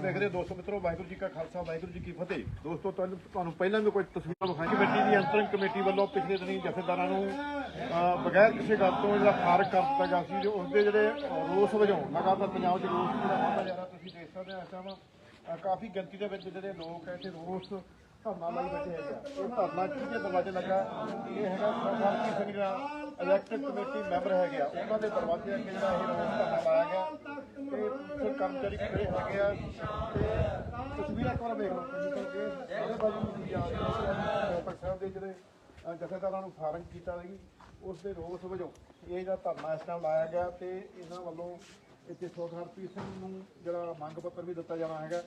ਦੇਖ ਹੋ, ਦੋਸਤੋ ਮਿੱਤਰੋ, ਵਾਹਿਗੁਰੂ ਜੀ ਕਾ ਖਾਲਸਾ, ਵਾਹਿਗੁਰੂ ਜੀ ਕੀ ਫਤਿਹ। ਦੋਸਤੋ, ਤੁਹਾਨੂੰ ਤੁਹਾਨੂੰ ਪਹਿਲਾਂ ਵੀ ਕੋਈ ਤਸਵੀਰਾਂ ਵਿਖਾਈ ਕਮੇਟੀ ਦੀ ਅੰਤਰਿਮ ਕਮੇਟੀ ਵੱਲੋਂ ਪਿਛਲੇ ਦਿਨੀ ਜਥੇਦਾਰਾਂ ਨੂੰ ਬਗੈਰ ਕਿਸੇ ਗੱਲ ਤੋਂ ਜਿਹੜਾ ਫਾਰਗ ਕਰ ਦਿੱਤਾ ਗਿਆ ਸੀ ਜੋ ਉਸਦੇ ਜਿਹੜੇ ਰੋਸ ਵਜੋਂ ਲਗਾਤਾਰ ਪੰਜਾਬ 'ਚ ਰੋਸ ਜਿਹੜਾ ਵਧਦਾ ਜਾ ਰਿਹਾ, ਤੁਸੀਂ ਦੇਖ ਸਕਦੇ ਹੋ ਇਸ ਟਾਈਮ ਕਾਫੀ ਗਿਣਤੀ ਦੇ ਵਿੱਚ ਜਿਹੜੇ ਲੋਕ ਹੈ ਰੋਸ ਧਰਨਾ ਲਾਈ ਬੈਠੇ ਹੈਗੇ ਆ। ਇਹ ਧਰਨਾ ਕਿਹਦੇ ਦਰਵਾਜ਼ੇ ਲੱਗਾ? ਇਹ ਹੈਗਾ ਸਰਦਾਰ ਸਿੰਘ ਜਿਹੜਾ ਇਲੈਕਟ੍ਰਿਕ ਕਮੇਟੀ ਮੈਂਬਰ ਹੈਗੇ ਆ। ਉਹਨਾਂ ਦੇ ਦਰਵਾਜ਼ੇ ਅੱਗੇ ਜਿਹੜਾ ਇਹ ਰੋਸ ਧਰਨਾ ਲਾਇਆ ਗਿਆ। ਤੇ ਕਰਮਚਾਰੀ ਖੜੇ ਹੈਗੇ ਆ ਤੇ ਤਸਵੀਰਾਂ ਇੱਕ ਵਾਰ ਵੇਖ ਲਓ ਤੁਸੀਂ ਕਿਉਂਕਿ ਸਾਰੇ ਬਾਜੂ ਨੂੰ ਜਾ ਰਹੇ ਸਾਹਿਬ ਦੇ ਜਿਹੜੇ ਜਥੇਦਾਰਾਂ ਨੂੰ ਫਾਰਮ ਕੀਤਾ ਗਈ ਉਸ ਦੇ ਰੋਸ ਵਜੋਂ ਇਹ ਜਿਹੜਾ ਧਰਨਾ ਇਸ ਟਾਈਮ ਲਾਇਆ ਗਿਆ ਤੇ ਇਹਨਾਂ ਵੱਲੋਂ ਇੱਥੇ ਸੋਖ ਹਰਪ੍ਰੀਤ ਸਿੰਘ ਨੂੰ ਜਿਹੜਾ ਮੰਗ ਪੱਤਰ ਵੀ ਦਿੱਤਾ ਜਾਣਾ ਹੈਗਾ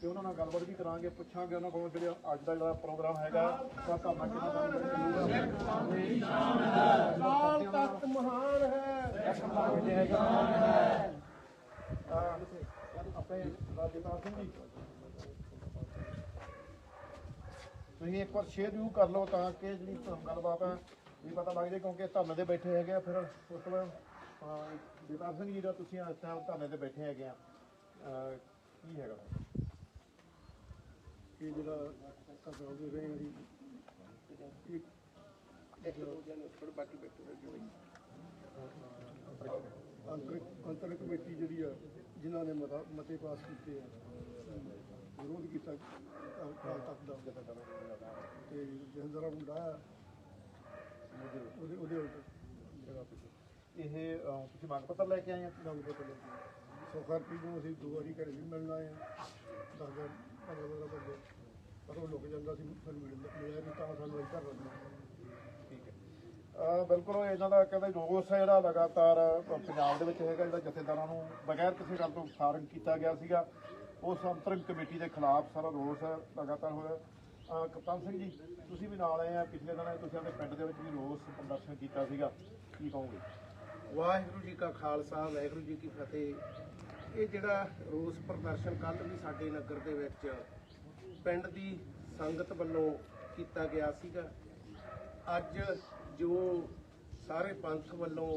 ਤੇ ਉਹਨਾਂ ਨਾਲ ਗੱਲਬਾਤ ਵੀ ਕਰਾਂਗੇ ਪੁੱਛਾਂਗੇ ਉਹਨਾਂ ਕੋਲ ਜਿਹੜਾ ਅੱਜ ਦਾ ਜਿਹੜਾ ਪ੍ਰੋਗਰਾਮ ਹੈਗਾ ਤਾਂ ਧਰਨਾ ਕਿੰਨਾ ਦਾ ਸਾਲ ਤੱਕ ਮਹਾਨ ਹੈ। ਅਹ ਆਪਣੇ ਰਾਜਪਾਲ ਸਿੰਘ ਜੀ ਤੁਸੀਂ ਇੱਕ ਵਾਰ ਸ਼ੇਅਰ ਜ਼ਰੂਰ ਕਰ ਲਓ ਤਾਂ ਕਿ ਜਿਹੜੀ ਤੁਹਾਨੂੰ ਗੱਲਬਾਤ ਹੈ ਵੀ ਪਤਾ ਲੱਗ ਜਾਏ ਕਿਉਂਕਿ ਧਰਨੇ ਤੇ ਬੈਠੇ ਹੈਗੇ ਆ ਫਿਰ ਉਸ ਤੋਂ ਬਾਅਦ ਜਗਤਾਰ ਸਿੰਘ ਜੀ ਦਾ ਤੁਸੀਂ ਇਸ ਟਾਈਮ ਧਰਨੇ ਤੇ ਬੈਠੇ ਹੈਗੇ ਆ। ਕੀ ਹੈਗਾ? ਇਹ ਜਿਹੜਾ ਧਰਨਾ ਦੇ ਰਹੇ ਹਾਂ ਜੀ ਅੰਤਰਿਕ ਕਮੇਟੀ ਜਿਹੜੀ ਆ ਜਿਨ੍ਹਾਂ ਨੇ ਮਤਾ ਮਤੇ ਪਾਸ ਕੀਤੇ ਆ ਵਿਰੋਧ ਕੀਤਾ ਅਕਾਲ ਤਖਤ ਦਾ। ਤੇ ਜਹੰਦਰਾ ਮੁੰਡਾ ਉਹਦੇ ਉਹਦੇ ਉਲਟ। ਜਗ੍ਹਾ ਪਿੱਛੇ ਇਹ ਤੁਸੀਂ ਮੰਗ ਪੱਤਰ ਲੈ ਕੇ ਆਏ ਆ? ਨਵੀਂ ਪਤਾ ਲੱਗੀ ਸੋਖਰਪੀ ਨੂੰ ਅਸੀਂ ਦੋ ਵਾਰੀ ਘਰੇ ਵੀ ਮਿਲਣ ਆਏ ਆ। ਦਸਦਾ ਪੰਦਰਾਂ ਪੰਦਰਾਂ ਬੰਦੇ ਪਤਾ ਲੁਕ ਜਾਂਦਾ ਸੀ ਸਾਨੂੰ ਮਿਲਣ ਮਿਲਿਆ ਨਹੀਂ ਤਾਂ ਸਾਨੂੰ ਇੱਧਰ ਅਹ ਬਿਲਕੁਲ ਇਹਨਾਂ ਦਾ ਕਹਿੰਦੇ ਰੋਸ ਹੈ ਜਿਹੜਾ ਲਗਾਤਾਰ ਪੰਜਾਬ ਦੇ ਵਿੱਚ ਹੈਗਾ, ਜਿਹੜਾ ਜਥੇਦਾਰਾਂ ਨੂੰ ਬਗੈਰ ਕਿਸੇ ਗੱਲ ਤੋਂ ਫਾਰਗ ਕੀਤਾ ਗਿਆ ਸੀਗਾ। ਉਸ ਅੰਤਰਿਮ ਕਮੇਟੀ ਦੇ ਖਿਲਾਫ ਸਾਰਾ ਰੋਸ ਹੈ, ਲਗਾਤਾਰ ਹੋ ਰਿਹਾ ਕਪਤਾਨ ਸਿੰਘ ਜੀ, ਤੁਸੀਂ ਵੀ ਨਾਲ ਆਏ ਆ, ਪਿਛਲੇ ਦਿਨਾਂ 'ਚ ਤੁਸੀਂ ਆਪਣੇ ਪਿੰਡ ਦੇ ਵਿੱਚ ਵੀ ਰੋਸ ਪ੍ਰਦਰਸ਼ਨ ਕੀਤਾ ਸੀਗਾ। ਕੀ ਕਹੋਗੇ? ਵਾਹਿਗੁਰੂ ਜੀ ਕਾ ਖਾਲਸਾ, ਵਾਹਿਗੁਰੂ ਜੀ ਕੀ ਫਤਿਹ। ਇਹ ਜਿਹੜਾ ਰੋਸ ਪ੍ਰਦਰਸ਼ਨ ਕੱਲ ਵੀ ਸਾਡੇ ਨਗਰ ਦੇ ਵਿੱਚ ਪਿੰਡ ਦੀ ਸੰਗਤ ਵੱਲੋਂ ਕੀਤਾ ਗਿਆ ਸੀਗਾ। ਅੱਜ ਜੋ ਸਾਰੇ ਪੰਥ ਵੱਲੋਂ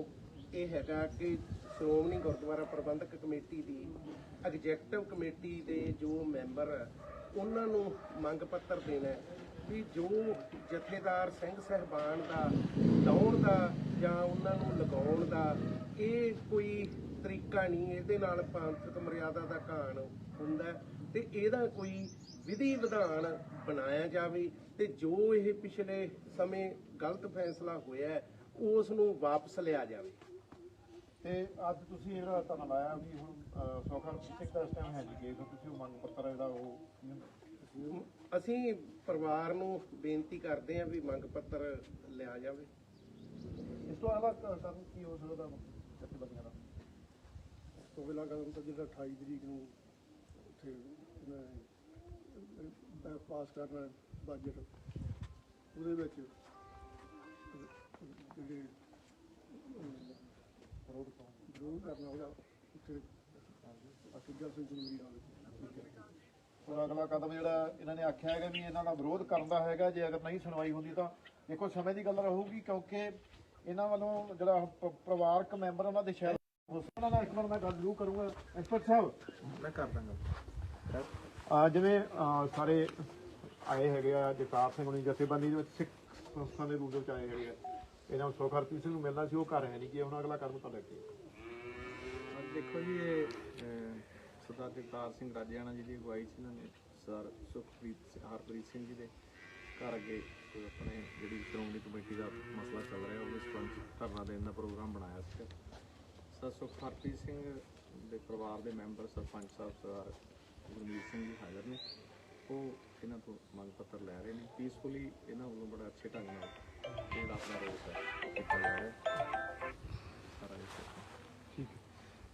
ਇਹ ਹੈਗਾ ਕਿ ਸ਼੍ਰੋਮਣੀ ਗੁਰਦੁਆਰਾ ਪ੍ਰਬੰਧਕ ਕਮੇਟੀ ਦੀ ਐਗਜ਼ੈਕਟਿਵ ਕਮੇਟੀ ਦੇ ਜੋ ਮੈਂਬਰ ਉਹਨਾਂ ਨੂੰ ਮੰਗ ਪੱਤਰ ਦੇਣਾ ਵੀ ਜੋ ਜਥੇਦਾਰ ਸਿੰਘ ਸਹਿਬਾਨ ਦਾ ਲਾਉਣ ਦਾ ਜਾਂ ਉਹਨਾਂ ਨੂੰ ਲਗਾਉਣ ਦਾ ਇਹ ਕੋਈ ਤਰੀਕਾ ਨਹੀਂ, ਇਹਦੇ ਨਾਲ ਪੰਥਕ ਮਰਿਆਦਾ ਦਾ ਘਾਣ ਹੁੰਦਾ ਹੈ ਤੇ ਇਹਦਾ ਕੋਈ ਵਿਧੀ ਵਿਧਾਨ ਬਣਾਇਆ ਜਾਵੇ ਤੇ ਜੋ ਇਹ ਪਿਛਲੇ ਸਮੇਂ ਗਲਤ ਫੈਸਲਾ ਹੋਇਆ ਹੈ, ਉਸ ਨੂੰ ਵਾਪਸ ਲਿਆ ਜਾਵੇ। ਤੇ ਅੱਜ ਤੁਸੀਂ ਜਿਹੜਾ ਧਰਨਾ ਲਾਇਆ ਵੀ ਹੁਣ ਸੋਖਰ ਸਿੰਘ ਦਾ ਇਸ ਟਾਈਮ ਹੈ ਜੀ ਕਿ ਤੁਸੀਂ ਉਹ ਮੰਗ ਪੱਤਰ ਜਿਹੜਾ ਉਹ? ਅਸੀਂ ਪਰਿਵਾਰ ਨੂੰ ਬੇਨਤੀ ਕਰਦੇ ਹਾਂ ਵੀ ਮੰਗ ਪੱਤਰ ਲਿਆ ਜਾਵੇ। ਇਸ ਤੋਂ ਇਲਾਵਾ ਕ- ਕਰਨ ਕੀ ਹੋ ਸਕਦਾ ਜਥੇਬੰਦੀਆਂ ਦਾ ਤੋਂ ਪਹਿਲਾਂ ਕਦਮ ਤਾਂ ਜਿਹੜਾ 28 ਤਰੀਕ ਨੂੰ ਉੱਥੇ ਅਹ, ਪਾਸ ਕਰਨਾ ਬਜਟ ਉਹਦੇ ਵਿੱਚ। ਜਿਹੜੇ ਵਿਰੋਧ ਤੋਂ ਵਿਰੋਧ ਕਰਨਾ ਉਹਦਾ ਉੱਥੇ ਅਸੁਜਾ ਸਿੰਘ ਹੁਣ ਅਗਲਾ ਕਦਮ ਜਿਹੜਾ ਇਹਨਾਂ ਨੇ ਆਖਿਆ ਹੈਗਾ ਵੀ ਇਹਨਾਂ ਦਾ ਵਿਰੋਧ ਕਰਨ ਦਾ ਹੈਗਾ ਜੇ ਅਗਰ ਨਹੀਂ ਸੁਣਵਾਈ ਹੁੰਦੀ ਤਾਂ ਦੇਖੋ ਸਮੇਂ ਦੀ ਗੱਲ ਰਹੂਗੀ ਕਿਉਂਕਿ ਇਹਨਾਂ ਵੱਲੋਂ ਜਿਹੜਾ ਪਰਿਵਾਰਕ ਮੈਂਬਰ ਉਹਨਾਂ ਦੇ ਸ਼ਹਿਰ ਉਹਨਾਂ ਨਾਲ ਇੱਕ ਵਾਰ ਮੈਂ ਗੱਲ ਜ਼ਰੂਰ ਕਰੂੰਗਾ। ਐਕਸਪਰਟ ਸਾਹਿਬ। ਮੈਂ ਕਰ ਦਾਂਗਾ। ਆ ਜਿਵੇਂ ਸਾਰੇ ਆਏ ਹੈਗੇ ਆ ਜਗਤਾਰ ਸਿੰਘ ਹੁਣੀ ਜਥੇਬੰਦੀ ਦੇ ਵਿੱਚ ਸਿੱਖ ਸੰਸਥਾ ਦੇ ਰੂਪ ਵਿੱਚ ਆਏ ਹੈਗੇ ਆ। ਇਹਨਾਂ ਨੂੰ ਸੁਖਹਰਪ੍ਰੀਤ ਸਿੰਘ ਨੂੰ ਮਿਲਣਾ ਸੀ, ਉਹ ਘਰ ਹੈ ਨਹੀਂ ਕਿ ਹੁਣ ਅਗਲਾ ਕਦਮ ਤਾਂ ਲੈ ਦੇਖੋ ਜੀ, ਇਹ ਸਰਦਾਰ ਜਗਤਾਰ ਸਿੰਘ ਰਾਜਿਆਣਾ ਜੀ ਦੀ ਅਗਵਾਈ 'ਚ ਇਹਨਾਂ ਨੇ ਸਰ ਸੁਖਪ੍ਰੀਤ ਹਰਪ੍ਰੀਤ ਸਿੰਘ ਜੀ ਦੇ ਘਰ ਅੱਗੇ ਆਪਣੇ ਜਿਹੜੀ ਸ਼੍ਰੋਮਣੀ ਕਮੇਟੀ ਦਾ ਮਸਲਾ ਚੱਲ ਰਿਹਾ, ਉਹਦੇ ਸੰਬੰਧ ਧਰਨਾ ਦੇਣ ਦਾ ਪ੍ਰੋਗਰਾਮ ਬਣਾਇਆ ਸੀ ਸਰ ਸੁਖ ਹਰਪ੍ਰੀਤ ਸਿੰਘ ਦੇ ਪਰਿਵਾਰ ਦੇ ਮੈਂਬਰ ਸਰਪੰਚ ਸਾਹਿਬ ਸਰਦਾਰ ਗੁਰਮੀਤ ਸਿੰਘ ਜੀ ਹਾਜ਼ਰ ਨੇ। ਉਹ ਇਹਨਾਂ ਤੋਂ ਮੰਗ ਪੱਤਰ ਲੈ ਰਹੇ ਨੇ। ਪੀਸਫੁਲੀ ਇਹਨਾਂ ਵੱਲੋਂ ਬੜਾ ਅੱਛੇ ਢੰਗ ਨਾਲ ਜਿਹੜਾ ਆਪਣਾ ਰੋਸ ਹੈ। ਉਹ ਹੈ ਸਾਰਾ ਇਹ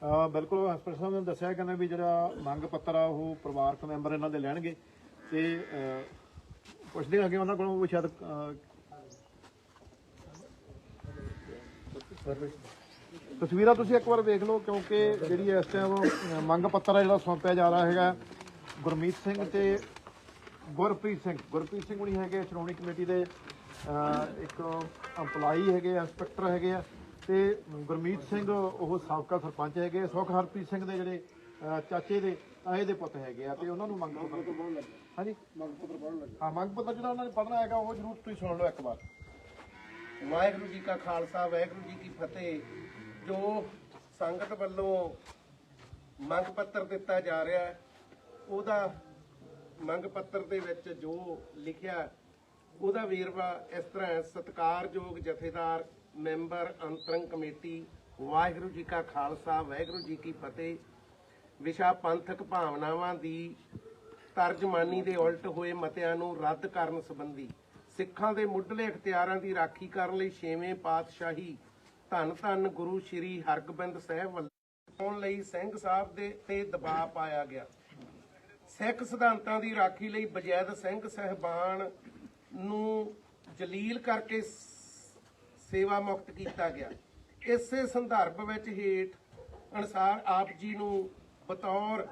ਅਹ ਬਿਲਕੁਲ ਐਕਸਪਰਟ ਸਾਹਿਬ ਨੇ ਦੱਸਿਆ ਕਹਿੰਦੇ ਵੀ ਜਿਹੜਾ ਮੰਗ ਪੱਤਰ ਆ, ਉਹ ਪਰਿਵਾਰਕ ਮੈਂਬਰ ਇਹਨਾਂ ਦੇ ਲੈਣਗੇ। ਤੇ ਪੁੱਛਦੇ ਹੈਗੇ ਉਹਨਾਂ ਕੋਲੋਂ ਸ਼ਾਇਦ ਤਸਵੀਰਾਂ ਤੁਸੀਂ ਇੱਕ ਵਾਰ ਦੇਖ ਲਓ, ਕਿਉਂਕਿ ਜਿਹੜੀ ਇਸ ਟਾਈਮ ਮੰਗ ਪੱਤਰ ਆ ਜਿਹੜਾ ਸੌਂਪਿਆ ਜਾ ਰਿਹਾ ਹੈਗਾ, ਗੁਰਮੀਤ ਸਿੰਘ ਤੇ ਗੁਰਪ੍ਰੀਤ ਸਿੰਘ। ਗੁਰਪ੍ਰੀਤ ਸਿੰਘ ਹੁਣੀ ਹੈਗੇ, ਸ਼੍ਰੋਮਣੀ ਕਮੇਟੀ ਦੇ ਇੱਕ EMPLOYEE ਹੈਗੇ ਇੰਸਪੈਕਟਰ ਹੈਗੇ ਆ ਤੇ ਗੁਰਮੀਤ ਸਿੰਘ ਉਹ ਸਾਬਕਾ ਸਰਪੰਚ ਹੈਗੇ ਸੁਖ ਹਰਪ੍ਰੀਤ ਸਿੰਘ ਦੇ ਜਿਹੜੇ ਅਹ, ਚਾਚੇ ਦੇ ਆ ਇਹਦੇ ਪੁੱਤ ਹੈਗੇ ਆ ਤੇ ਉਹਨਾਂ ਨੂੰ ਮੰਗ ਪੱਤਰ ਹਾਂਜੀ? ਮੰਗ ਪੱਤਰ ਪੜਨ ਲੱਗੇ। ਹਾਂ ਮੰਗ ਪੱਤਰ ਜਿਹੜਾ ਉਹਨਾਂ ਨੇ ਪੜਨਾ ਹੈਗਾ ਉਹ ਜ਼ਰੂਰ ਤੁਸੀਂ ਸੁਣ ਲਓ ਇੱਕ ਵਾਰ। ਵਾਹਿਗੁਰੂ ਜੀ ਕਾ ਖਾਲਸਾ ਵਾਹਿਗੁਰੂ ਜੀ ਕੀ ਫਤਿਹ। ਜੋ ਸੰਗਤ ਵੱਲੋਂ ਮੰਗ ਪੱਤਰ ਦਿੱਤਾ ਜਾ ਰਿਹਾ ਹੈ ਉਹਦਾ ਮੰਗ ਪੱਤਰ ਦੇ ਵਿੱਚ ਜੋ ਲਿਖਿਆ ਉਹਦਾ ਵੇਰਵਾ ਇਸ ਤਰ੍ਹਾਂ ਹੈ, ਸਤਿਕਾਰਯੋਗ ਜਥੇਦਾਰ, ਮੈਂਬਰ, ਅੰਤਰੰਗ ਕਮੇਟੀ, ਵਾਹਿਗੁਰੂ ਜੀ ਕਾ ਖਾਲਸਾ, ਵਾਹਿਗੁਰੂ ਜੀ ਕੀ ਫਤਿਹ। ਵਿਸ਼ਾ ਪੰਥਕ ਭਾਵਨਾਵਾਂ ਦੀ ਤਰਜਮਾਨੀ ਦੇ ਉਲਟ ਹੋਏ ਮਤਿਆਂ ਨੂੰ ਰੱਦ ਕਰਨ ਸੰਬੰਧੀ ਸਿੱਖਾਂ ਦੇ ਮੁੱਢਲੇ ਅਖਤਿਆਰਾਂ ਦੀ ਰਾਖੀ ਕਰਨ ਲਈ ਛੇਵੇਂ ਪਾਤਸ਼ਾਹੀ ਧੰਨ ਧੰਨ ਗੁਰੂ ਸ੍ਰੀ ਹਰਗੋਬਿੰਦ ਸਾਹਿਬ ਵੱਲੋਂ ਪਾਉਣ ਲਈ ਸਿੰਘ ਸਾਹਿਬ ਦੇ ਤੇ ਦਬਾਅ ਪਾਇਆ ਗਿਆ। ਸਿੱਖ ਸਿਧਾਂਤਾਂ ਦੀ ਰਾਖੀ ਲਈ ਬਜੈਦ ਸਿੰਘ ਸਹਿਬਾਨ ਨੂੰ ਜਲੀਲ ਕਰਕੇ ਸੇਵਾ ਮੁਕਤ ਕੀਤਾ ਗਿਆ। ਇਸੇ ਸੰਦਰਭ ਵਿੱਚ ਹੇਠ ਅਨੁਸਾਰ ਆਪ ਜੀ ਨੂੰ ਬਤੌਰ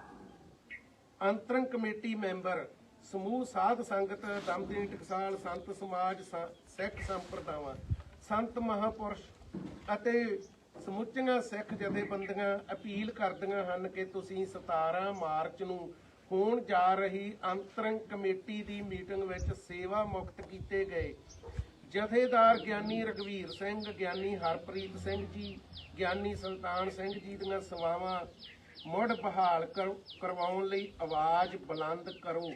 ਅੰਤਰੰਗ ਕਮੇਟੀ ਮੈਂਬਰ ਸਮੂਹ ਸਾਧ ਸੰਗਤ ਦਮਦਿਨੀ ਟਕਸਾਲ, ਸੰਤ ਸਮਾਜ ਸਿੱਖ ਸੰਪਰਦਾਵਾਂ, ਸੰਤ ਮਹਾਪੁਰਸ਼ ਅਤੇ ਸਮੁੱਚੀਆਂ ਸਿੱਖ ਜਥੇਬੰਦੀਆਂ ਅਪੀਲ ਕਰਦੀਆਂ ਹਨ ਕਿ ਤੁਸੀਂ 17 ਮਾਰਚ ਨੂੰ ਹੋਣ ਜਾ ਰਹੀ ਅੰਤਰੰਗ ਕਮੇਟੀ ਦੀ ਮੀਟਿੰਗ ਵਿੱਚ ਸੇਵਾ ਮੁਕਤ ਕੀਤੇ ਗਏ। ਜਥੇਦਾਰ ਗਿਆਨੀ ਰਗਵੀਰ ਸਿੰਘ, ਗਿਆਨੀ ਹਰਪ੍ਰੀਤ ਸਿੰਘ ਜੀ, ਗਿਆਨੀ ਸੁਲਤਾਨ ਸਿੰਘ ਜੀ ਦੀਆਂ ਸੇਵਾਵਾਂ ਮੁੜ ਬਹਾਲ ਕਰ- ਕਰਵਾਉਣ ਲਈ ਆਵਾਜ਼ ਬੁਲੰਦ ਕਰੋ।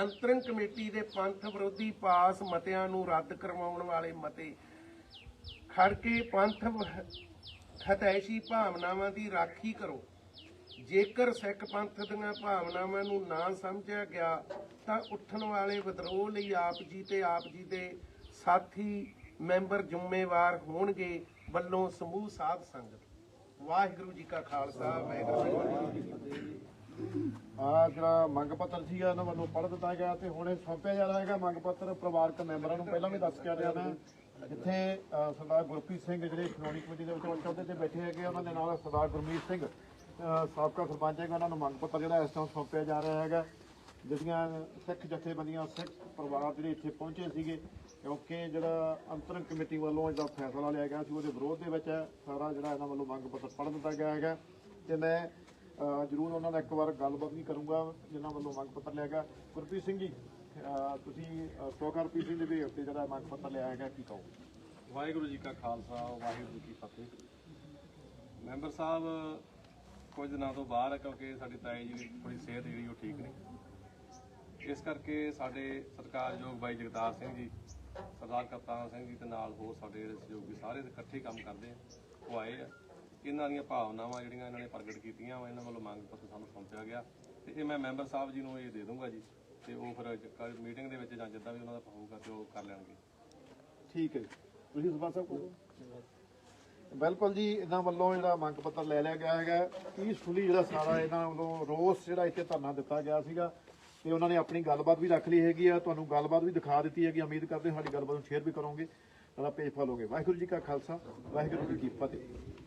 ਅੰਤਰੰਗ ਕਮੇਟੀ ਦੇ ਪੰਥ ਵਿਰੋਧੀ ਪਾਸ ਮਤਿਆਂ ਨੂੰ ਰੱਦ ਕਰਵਾਉਣ ਵਾਲੇ ਮਤੇ। ਖੜ ਕੇ ਪੰਥ ਹਤੈਸ਼ੀ ਭਾਵਨਾਵਾਂ ਦੀ ਰਾਖੀ ਕਰੋ। ਜੇਕਰ ਸਿੱਖ ਪੰਥ ਦੀਆਂ ਭਾਵਨਾਵਾਂ ਨੂੰ ਨਾ ਸਮਝਿਆ ਗਿਆ, ਤਾਂ ਉੱਠਣ ਵਾਲੇ ਵਿਦਰੋਹ ਲਈ ਆਪ ਜੀ ਤੇ ਆਪ ਜੀ ਦੇ ਸਾਥੀ ਮੈਂਬਰ ਜ਼ਿੰਮੇਵਾਰ ਹੋਣਗੇ ਵੱਲੋਂ ਸਮੂਹ ਸਾਧ ਸੰਗਤ। ਵਾਹਿਗੁਰੂ ਜੀ ਕਾ ਖਾਲਸਾ, ਵਾਹਿਗੁਰੂ ਜੀ ਕੀ ਫਤਿਹ। ਆ ਜਿਹੜਾ ਮੰਗ ਪੱਤਰ ਸੀਗਾ ਉਹਨਾਂ ਵੱਲੋਂ ਪੜ੍ਹ ਦਿੱਤਾ ਗਿਆ ਤੇ ਹੁਣ ਇਹ ਸੌਂਪਿਆ ਜਾ ਰਿਹਾ ਹੈਗਾ। ਮੰਗ ਪੱਤਰ ਪਰਿਵਾਰਕ ਮੈਂਬਰਾਂ ਨੂੰ ਪਹਿਲਾਂ ਵੀ ਦੱਸ ਕੇ ਰਿਹਾ ਮੈਂ। ਇੱਥੇ ਸਰਦਾਰ ਗੁਰਪ੍ਰੀਤ ਸਿੰਘ ਜਿਹੜੇ ਸ਼੍ਰੋਮਣੀ ਕਮੇਟੀ ਦੇ ਵਿੱਚ ਅਹੁਦੇ ਤੇ ਬੈਠੇ ਹੈਗੇ, ਉਹਨਾਂ ਦੇ ਨਾਲ ਸਰਦਾਰ ਗੁਰਮੀਤ ਸਿੰਘ ਸਾਬਕਾ ਸਰਪੰਚ ਹੈਗਾ ਉਹਨਾਂ ਨੂੰ ਮੰਗ ਪੱਤਰ ਜਿਹੜਾ ਇਸ ਟਾਈਮ ਸੌਂਪਿਆ ਜਾ ਰਿਹਾ ਹੈਗਾ। ਜਿਹੜੀਆਂ ਸਿੱਖ ਜਥੇਬੰਦੀਆਂ, ਸਿੱਖ ਪਰਿਵਾਰ ਜਿਹੜੇ ਇੱਥੇ ਪਹੁੰਚੇ ਸੀਗੇ ਕਿਉਂਕਿ ਜਿਹੜਾ ਅੰਤਰੰਗ ਕਮੇਟੀ ਵੱਲੋਂ ਜਿਹੜਾ ਫੈਸਲਾ ਲਿਆ ਗਿਆ ਸੀ, ਉਹਦੇ ਵਿਰੋਧ ਦੇ ਵਿੱਚ ਹੈ। ਸਾਰਾ ਜਿਹੜਾ ਇਹਨਾਂ ਵੱਲੋਂ ਮੰਗ ਪੱਤਰ ਪੜ੍ਹ ਦਿੱਤਾ ਗਿਆ ਹੈਗਾ। ਤੇ ਮੈਂ ਜ਼ਰੂਰ ਉਹਨਾਂ ਨਾਲ ਇੱਕ ਵਾਰ ਗੱਲਬਾਤ ਵੀ ਕਰੂੰਗਾ, ਜਿਨ੍ਹਾਂ ਵੱਲੋਂ ਮੰਗ ਪੱਤਰ ਲਿਆ ਗਿਆ। ਗੁਰਪ੍ਰੀਤ ਸਿੰਘ ਜੀ ਤੁਸੀਂ ਸੋਕਾਰ ਪੀ ਸਿੰਘ ਦੇ ਵੀ ਉੱਤੇ ਜਿਹੜਾ ਮੰਗ ਪੱਤਰ ਲਿਆ ਹੈਗਾ, ਕੀ ਕਹੋ ਵਾਹਿਗੁਰੂ ਜੀ ਕਾ ਖਾਲਸਾ, ਵਾਹਿਗੁਰੂ ਜੀ ਕੀ ਫਤਿਹ। ਮੈਂਬਰ ਸਾਹਿਬ ਕੁਝ ਦਿਨਾਂ ਤੋਂ ਬਾਹਰ ਹੈ ਕਿਉਂਕਿ ਸਾਡੀ ਤਾਈ ਜੀ ਦੀ ਥੋੜੀ ਸਿਹਤ ਜਿਹੜੀ ਉਹ ਠੀਕ ਨਹੀਂ। ਇਸ ਕਰਕੇ ਸਾਡੇ ਸਰਕਾਰਯੋਗ ਬਾਈ ਜਗਤਾਰ ਸਿੰਘ ਜੀ, ਸਰਦਾਰ ਕਪਤਾਨ ਸਿੰਘ ਜੀ ਤੇ ਨਾਲ ਹੋਰ ਸਾਡੇ ਜਿਹੜੇ ਸਹਿਯੋਗੀ ਸਾਰੇ ਇਕੱਠੇ ਕੰਮ ਕਰਦੇ ਆ, ਉਹ ਆਏ ਆ। ਇਹਨਾਂ ਦੀਆਂ ਭਾਵਨਾਵਾਂ ਜਿਹੜੀਆਂ ਇਹਨਾਂ ਨੇ ਪ੍ਰਗਟ ਕੀਤੀਆਂ ਵਾ, ਇਹਨਾਂ ਵੱਲੋਂ ਮੰਗ ਪੱਤਰ ਸਾਨੂੰ ਸੌਂਪਿਆ ਗਿਆ। ਤੇ ਇਹ ਮੈਂ ਮੈਂਬਰ ਸਾਹਿਬ ਜੀ ਨੂੰ ਇਹ ਦੇ ਦੂੰਗਾ ਜੀ, ਤੇ ਉਹ ਫਿਰ ਮੀਟਿੰਗ ਦੇ ਵਿੱਚ ਜਾਂ ਜਿੱਦਾਂ ਵੀ ਉਹਨਾਂ ਦਾ ਹੋਊਗਾ ਤੇ ਉਹ ਕਰ ਲੈਣਗੇ। ਠੀਕ ਹੈ ਜੀ। ਤੁਸੀਂ ਸਰਪੰਚ ਸਾਹਿਬ ਕੋਲ? ਬਿਲਕੁਲ ਜੀ, ਇਹਨਾਂ ਵੱਲੋਂ ਜਿਹੜਾ ਮੰਗ ਪੱਤਰ ਲੈ ਲਿਆ ਗਿਆ ਹੈਗਾ। ਪੀਸਫੁਲੀ ਜਿਹੜਾ ਸਾਰਾ ਇਹਨਾਂ ਵੱਲੋਂ ਰੋਸ ਜਿਹੜਾ ਇੱਥੇ ਧਰਨਾ ਦਿੱਤਾ ਗਿਆ ਸੀਗਾ ਤੇ ਉਹਨਾਂ ਨੇ ਆਪਣੀ ਗੱਲਬਾਤ ਵੀ ਰੱਖ ਲਈ ਹੈਗੀ ਆ। ਤੁਹਾਨੂੰ ਗੱਲਬਾਤ ਵੀ ਦਿਖਾ ਦਿੱਤੀ ਹੈਗੀ, ਉਮੀਦ ਕਰਦੇ ਹਾਂ ਸਾਡੀ ਗੱਲਬਾਤ ਨੂੰ ਸ਼ੇਅਰ ਵੀ ਕਰੋਗੇ। ਸਾਡਾ ਪੇਜ ਫਾਲੋਗੇ ਵਾਹਿਗੁਰੂ ਜੀ ਕਾ ਖਾਲਸਾ, ਵਾਹਿਗੁਰੂ ਜੀ ਕੀ ਫਤਿਹ।